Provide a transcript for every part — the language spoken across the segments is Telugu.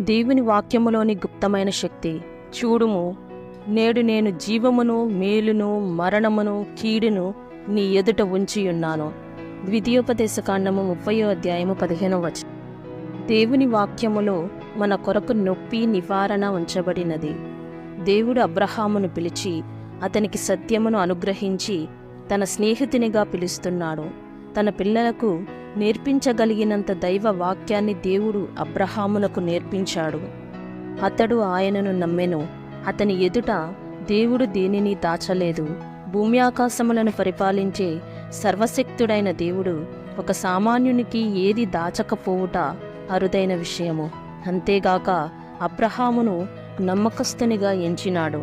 దేవుని వాక్యములోని గుప్తమైన శక్తి. చూడుము నేడు నేను జీవమును మేలును మరణమును కీడును నీ ఎదుట ఉంచి ఉన్నాను ద్వితీయోపదేశకాండము ముప్పయో అధ్యాయము పదిహేనో వచనం. దేవుని వాక్యములో మన కొరకు నొప్పి నివారణ ఉంచబడినది. దేవుడు అబ్రహామును పిలిచి అతనికి సత్యమును అనుగ్రహించి తన స్నేహితునిగా పిలుస్తున్నాడు. తన పిల్లలకు నేర్పించగలిగినంత దైవ వాక్యాన్ని దేవుడు అబ్రహామునకు నేర్పించాడు. అతడు ఆయనను నమ్మెను. అతని ఎదుట దేవుడు దేనిని దాచలేదు. భూమి ఆకాశములను పరిపాలించే సర్వశక్తుడైన దేవుడు ఒక సామాన్యునికి ఏది దాచకపోవుట అరుదైన విషయము. అంతేగాక అబ్రహామును నమ్మకస్తునిగా ఎంచినాడు.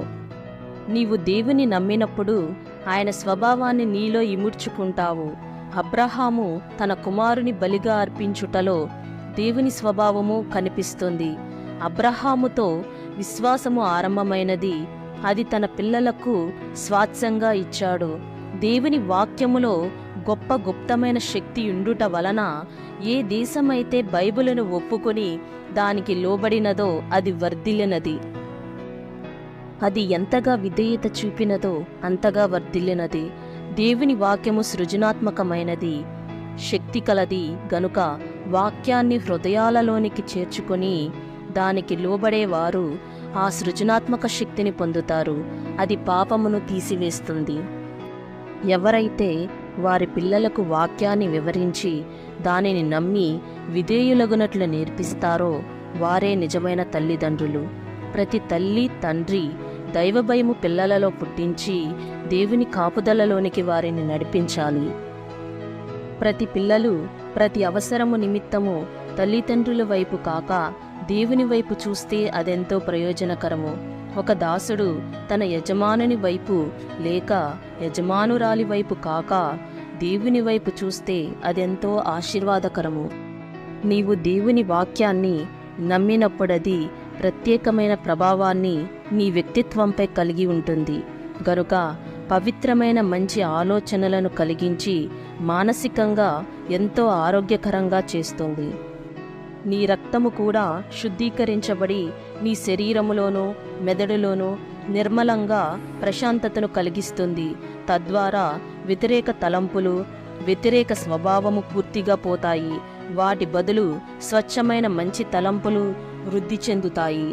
నీవు దేవుని నమ్మినప్పుడు ఆయన స్వభావాన్ని నీలో ఇముడ్చుకుంటావు. అబ్రహాము తన కుమారుని బలిగా అర్పించుటలో దేవుని స్వభావము కనిపిస్తుంది. అబ్రహాముతో విశ్వాసము ఆరంభమైనది. అది తన పిల్లలకు స్వాత్సంగా ఇచ్చాడు. దేవుని వాక్యములో గొప్ప గుప్తమైన శక్తి ఉండుట వలన ఏ దేశమైతే బైబిలును ఒప్పుకొని దానికి లోబడినదో అది వర్ధిల్లినది. అది ఎంతగా విధేయత చూపినదో అంతగా వర్ధిల్లినది. దేవుని వాక్యము సృజనాత్మకమైనది. శక్తి కలది గనుక వాక్యాన్ని హృదయాలలోనికి చేర్చుకొని దానికి లోబడేవారు ఆ సృజనాత్మక శక్తిని పొందుతారు. అది పాపమును తీసివేస్తుంది. ఎవరైతే వారి పిల్లలకు వాక్యాన్ని వివరించి దానిని నమ్మి విధేయులగునట్లు నేర్పిస్తారో వారే నిజమైన తల్లిదండ్రులు. ప్రతి తల్లి తండ్రి దైవభయము పిల్లలలో పుట్టించి దేవుని కాపుదలలోనికి వారిని నడిపించాలి. ప్రతి పిల్లలు ప్రతి అవసరము నిమిత్తము తల్లిదండ్రుల వైపు కాక దేవుని వైపు చూస్తే అదెంతో ప్రయోజనకరము. ఒక దాసుడు తన యజమానుని వైపు లేక యజమానురాలి వైపు కాక దేవుని వైపు చూస్తే అదెంతో ఆశీర్వాదకరము. నీవు దేవుని వాక్యాన్ని నమ్మినప్పుడది ప్రత్యేకమైన ప్రభావాన్ని నీ వ్యక్తిత్వంపై కలిగి ఉంటుంది. గనుక పవిత్రమైన మంచి ఆలోచనలను కలిగించి మానసికంగా ఎంతో ఆరోగ్యకరంగా చేస్తుంది. నీ రక్తము కూడా శుద్ధీకరించబడి నీ శరీరములోనూ మెదడులోనూ నిర్మలంగా ప్రశాంతతను కలిగిస్తుంది. తద్వారా వ్యతిరేక తలంపులు వ్యతిరేక స్వభావము పూర్తిగా పోతాయి. వాటి బదులు స్వచ్ఛమైన మంచి తలంపులు వృద్ధి చెందుతాయి.